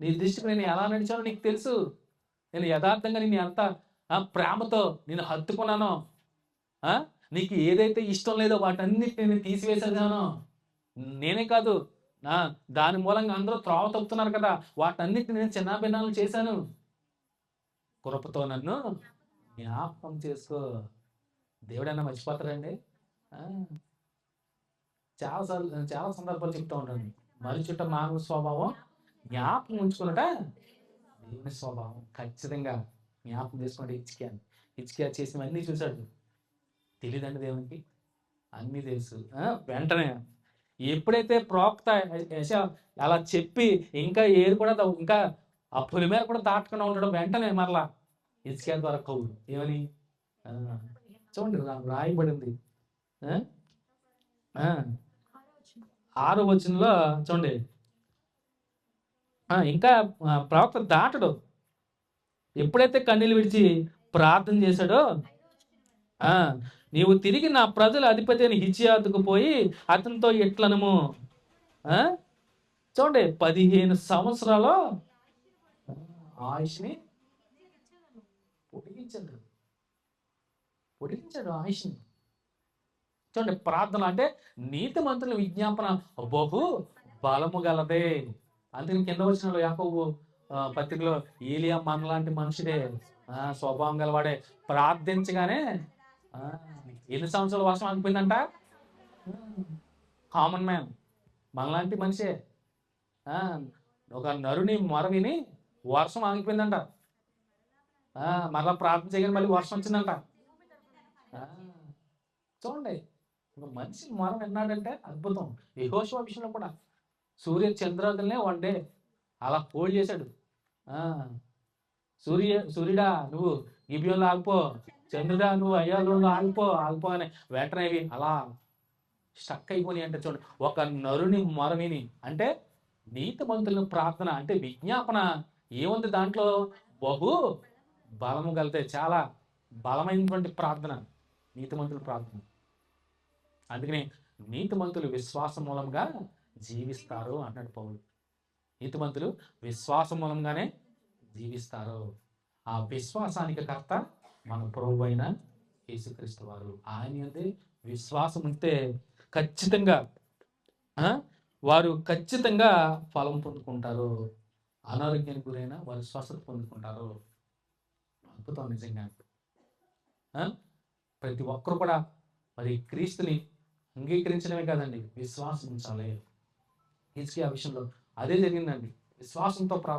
నీ దృష్టికి నేను ఎలా నడిచానో నీకు తెలుసు. నేను యథార్థంగా నేను ఎంత ప్రేమతో నేను హత్తుకున్నానో నీకు ఏదైతే ఇష్టం లేదో వాటన్నిటిని నేను తీసివేసేదానో నేనే కాదు నా దాని మూలంగా అందరూ త్రోవ తప్పుతున్నారు కదా వాటన్నిటిని నేను చిన్నాభిన్నాలు చేశాను. కృపతో నన్ను జ్ఞాపకం చేసుకో. దేవుడైనా మర్చిపోతారండి? చాలాసార్లు చాలా చాలా సందర్భాలు చెప్తూ ఉంటాను మరుచుట మానవ స్వభావం జ్ఞాపకం ఉంచుకున్నట దేవుని స్వభావం ఖచ్చితంగా జ్ఞాపకం చేసుకుంటే ఇచ్చికాను ఇచ్చికా చేసినవన్నీ చూశాడు. తెలియదండి దేవునికి? అన్నీ తెలుసు. వెంటనే ఎప్పుడైతే ప్రోక్త అలా చెప్పి ఇంకా ఏది కూడా ఇంకా ఆ పులి మీద కూడా దాటకుండా ఉండడం వెంటనే మరలా ఇసుక ద్వారా కవులు ఏమని? చూడండి రా- రాయబడింది. ఆరు ఆరో వచనంలో చూడండి. ఇంకా ప్రవక్త దాటడు. ఎప్పుడైతే కన్నీళ్ళు విడిచి ప్రార్థన చేశాడో నీవు తిరిగి నా ప్రజల అధిపతి అని హిచ్చియాతుకు పోయి అతనితో ఎట్లనము చూడండి పదిహేను సంవత్సరాలు ఆయుష్ని పొడిగించాడు. పొడిగించాడు ఆయుష్ని. చూడండి ప్రార్థన అంటే నీతి మంత్రుల విజ్ఞాపన. బహు బలము గలదే. అందుకని కింద వచ్చిన యాకోబు పత్రికలో ఏలియా మనలాంటి మనిషిదే ఆ, స్వభావం గలవాడే ప్రార్థించగానే ఎన్ని సంవత్సరాలు వర్షం ఆగిపోయిందంట? కామన్ మ్యాన్ మనలాంటి మనిషే. ఒక నరుని మొర విని వర్షం ఆగిపోయిందంట. మరలా ప్రార్థన చేయగానే మళ్ళీ వర్షం వచ్చిందంట. చూడండి ఒక మనిషి మొర విన్నాడంటే అద్భుతం. యెహోషువ విషయంలో కూడా సూర్య చంద్రాదులనే వన్ డే అలా పోల్ చేశాడు. సూర్య సూర్యుడా నువ్వు గిబియోలో ఆగిపో. చంద్రుడా నువ్వు అయ్యాలో ఆగిపో ఆగిపో అని వెంటనే ఇవి అలా స్టక్ అయిపోయి అంటే చూడండి. ఒక నరుని మొరవిని అంటే నీతిమంతులను ప్రార్థన అంటే విజ్ఞాపన. ఏముంది దాంట్లో? బహు బలము కలితే చాలా బలమైనటువంటి ప్రార్థన నీతిమంతుల ప్రార్థన. అందుకని నీతిమంతులు విశ్వాసం మూలంగా జీవిస్తారు అన్నాడు పౌలు. నీతిమంతులు విశ్వాసం మూలంగానే జీవిస్తారు. ఆ విశ్వాసానికి కర్త మన ప్రభు అయిన యేసుక్రీస్తు వారు. ఆయన విశ్వాసం ఉంటే ఖచ్చితంగా వారు ఖచ్చితంగా ఫలం పొందుకుంటారు. అనారోగ్యానికి గురైన వారు స్వస్థత పొందుకుంటారు. అద్భుతం నిజంగా. ప్రతి ఒక్కరు కూడా మరి క్రీస్తుని అంగీకరించడమే కాదండి విశ్వాసం ఉంచాలి. హిజ్కియా విషయంలో అదే జరిగిందండి. విశ్వాసంతో ప్రా